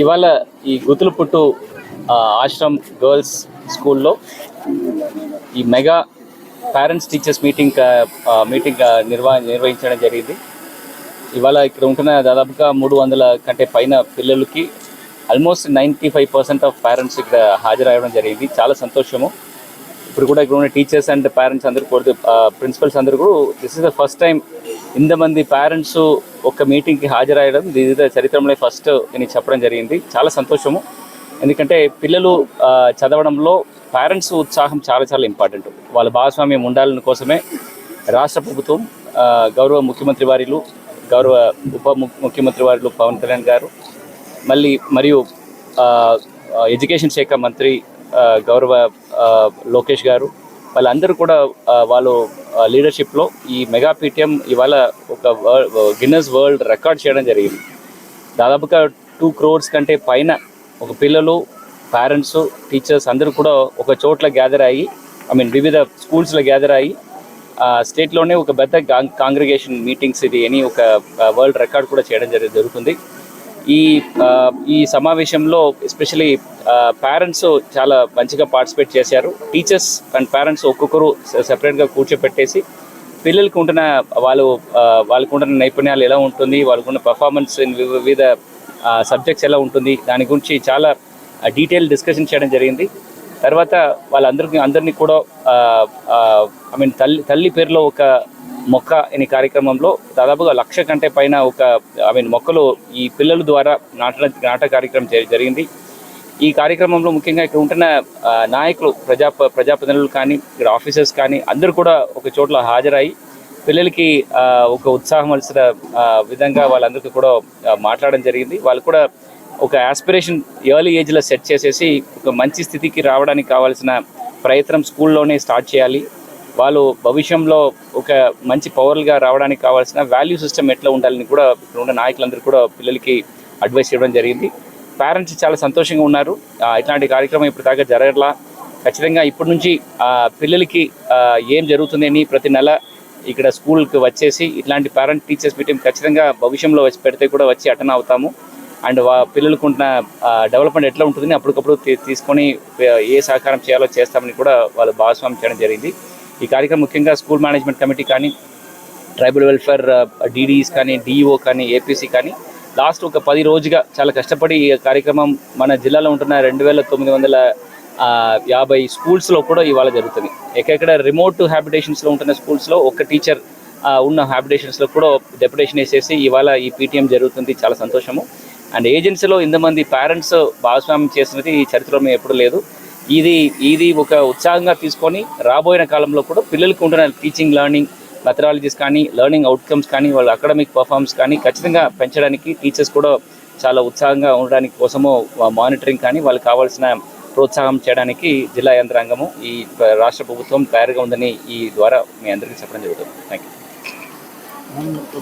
ఇవాళ ఈ గుతులు పుట్టు ఆశ్రమ్ గర్ల్స్ స్కూల్లో ఈ mega parents teachers meeting meeting నిర్వహ నిర్వహించడం జరిగింది. ఇవాళ ఇక్కడ ఉంటున్న దాదాపుగా మూడు వందల కంటే పైన పిల్లలకి almost ninety five percent of parents ఇక్కడ హాజరవడం జరిగింది. చాలా సంతోషము. ఇప్పుడు కూడా ఇక్కడ ఉన్న టీచర్స్ అండ్ పేరెంట్స్ అందరూ కూడా ప్రిన్సిపల్స్ అందరూ కూడా this is the first time ఇంతమంది పేరెంట్స్ ఒక మీటింగ్కి హాజరయ్యడం దీని ద ఫస్ట్ నేను చెప్పడం జరిగింది. చాలా సంతోషము. ఎందుకంటే పిల్లలు చదవడంలో పేరెంట్స్ ఉత్సాహం చాలా చాలా ఇంపార్టెంట్ వాళ్ళ భాగస్వామ్యం ఉండాలని కోసమే రాష్ట్ర ప్రభుత్వం గౌరవ ముఖ్యమంత్రి వారిలు గౌరవ ఉప ము- ముఖ్యమంత్రి వారిలు పవన్ కళ్యాణ్ గారు మళ్ళీ మరియు ఎడ్యుకేషన్ శాఖ మంత్రి గౌరవ లోకేష్ గారు వాళ్ళందరూ కూడా వాళ్ళు లీడర్షిప్లో ఈ మెగా పీటీఎం ఇవాళ ఒక గిన్నెస్ వరల్డ్ రికార్డ్ చేయడం జరిగింది. దాదాపుగా టూ క్రోర్స్ కంటే పైన ఒక పిల్లలు పేరెంట్స్ టీచర్స్ అందరూ కూడా ఒక చోట్ల గ్యాదర్ అయ్యి ఐ మీన్ వివిధ స్కూల్స్లో గ్యాదర్ అయ్యి స్టేట్లోనే ఒక పెద్ద కాంగ్రిగేషన్ మీటింగ్స్ ఇది అని ఒక వరల్డ్ రికార్డ్ కూడా చేయడం జరి జరుగుతుంది. ఈ ఈ సమావేశంలో ఎస్పెషలీ పేరెంట్స్ చాలా మంచిగా పార్టిసిపేట్ చేశారు. టీచర్స్ అండ్ పేరెంట్స్ ఒక్కొక్కరు సెపరేట్గా కూర్చోపెట్టేసి పిల్లలకు ఉంటున్న వాళ్ళు వాళ్ళకు ఉంటున్న నైపుణ్యాలు ఎలా ఉంటుంది వాళ్ళకున్న పర్ఫార్మెన్స్ ఇన్ వివిధ సబ్జెక్ట్స్ ఎలా ఉంటుంది దాని గురించి చాలా డీటెయిల్ డిస్కషన్ చేయడం జరిగింది. తర్వాత వాళ్ళందరికీ అందరినీ కూడా ఐ మీన్ తల్లి తల్లి పేరులో ఒక మొక్క అనే కార్యక్రమంలో దాదాపుగా లక్ష కంటే పైన ఒక ఐ మీన్ మొక్కలు ఈ పిల్లల ద్వారా నాటన నాట కార్యక్రమం జరిగింది. ఈ కార్యక్రమంలో ముఖ్యంగా ఇక్కడ ఉంటున్న నాయకులు ప్రజా ప్రజాప్రతినిధులు కానీ ఇక్కడ ఆఫీసర్స్ కానీ అందరూ కూడా ఒక చోట్ల హాజరాయి పిల్లలకి ఒక ఉత్సాహం వలసిన విధంగా వాళ్ళందరికీ కూడా మాట్లాడడం జరిగింది. వాళ్ళు కూడా ఒక ఆస్పిరేషన్ ఎర్లీ ఏజ్లో సెట్ చేసేసి ఒక మంచి స్థితికి రావడానికి కావాల్సిన ప్రయత్నం స్కూల్లోనే స్టార్ట్ చేయాలి. వాళ్ళు భవిష్యంలో ఒక మంచి పవర్గా రావడానికి కావాల్సిన వాల్యూ సిస్టమ్ ఎట్లా ఉండాలని కూడా ఇక్కడ ఉన్న నాయకులందరూ కూడా పిల్లలకి అడ్వైస్ ఇవ్వడం జరిగింది. పేరెంట్స్ చాలా సంతోషంగా ఉన్నారు. ఇట్లాంటి కార్యక్రమం ఇప్పుడు దాకా జరగట్లా. ఖచ్చితంగా ఇప్పటి నుంచి పిల్లలకి ఏం జరుగుతుంది అని ప్రతి నెల ఇక్కడ స్కూల్కి వచ్చేసి ఇట్లాంటి పేరెంట్ టీచర్స్ మీటింగ్ ఖచ్చితంగా భవిష్యంలో వచ్చి పెడితే కూడా వచ్చి అటెండ్ అవుతాము. అండ్ వా పిల్లలకు ఉన్న డెవలప్మెంట్ ఎట్లా ఉంటుందని అప్పటికప్పుడు తీసుకొని ఏ సహకారం చేయాలో చేస్తామని కూడా వాళ్ళు భాగస్వామ్యం చేయడం జరిగింది. ఈ కార్యక్రమం ముఖ్యంగా స్కూల్ మేనేజ్మెంట్ కమిటీ కానీ ట్రైబల్ వెల్ఫేర్ డీడీస్ కానీ డిఈఓ కానీ ఏపీసీ కానీ లాస్ట్ ఒక పది రోజుగా చాలా కష్టపడి ఈ కార్యక్రమం మన జిల్లాలో ఉంటున్న రెండు వేల తొమ్మిది వందల యాభై స్కూల్స్లో కూడా ఇవాళ జరుగుతుంది. ఎక్కడెక్కడ రిమోట్ హ్యాబిటేషన్స్లో ఉంటున్న స్కూల్స్లో ఒక టీచర్ ఉన్న హ్యాబిటేషన్స్లో కూడా డెప్యుటేషన్ వేసేసి ఇవాళ ఈ పీటీఎం జరుగుతుంది. చాలా సంతోషము. అండ్ ఏజెన్సీలో ఇంతమంది పేరెంట్స్ భాగస్వామ్యం చేసినది ఈ చరిత్రలో ఎప్పుడు లేదు. ఇది ఇది ఒక ఉత్సాహంగా తీసుకొని రాబోయే కాలంలో కూడా పిల్లలకు ఉంటున్న టీచింగ్ లెర్నింగ్ మెథడాలజీస్ కానీ లెర్నింగ్ అవుట్కమ్స్ కానీ వాళ్ళ అకాడమిక్ పర్ఫార్మెన్స్ కానీ ఖచ్చితంగా పెంచడానికి టీచర్స్ కూడా చాలా ఉత్సాహంగా ఉండడానికి కోసము మానిటరింగ్ కానీ వాళ్ళకి కావాల్సిన ప్రోత్సాహం చేయడానికి జిల్లా యంత్రాంగము ఈ రాష్ట్ర ప్రభుత్వం తయారుగా ఉందని ఈ ద్వారా మీ అందరికీ చెప్పడం జరుగుతుంది. Thank you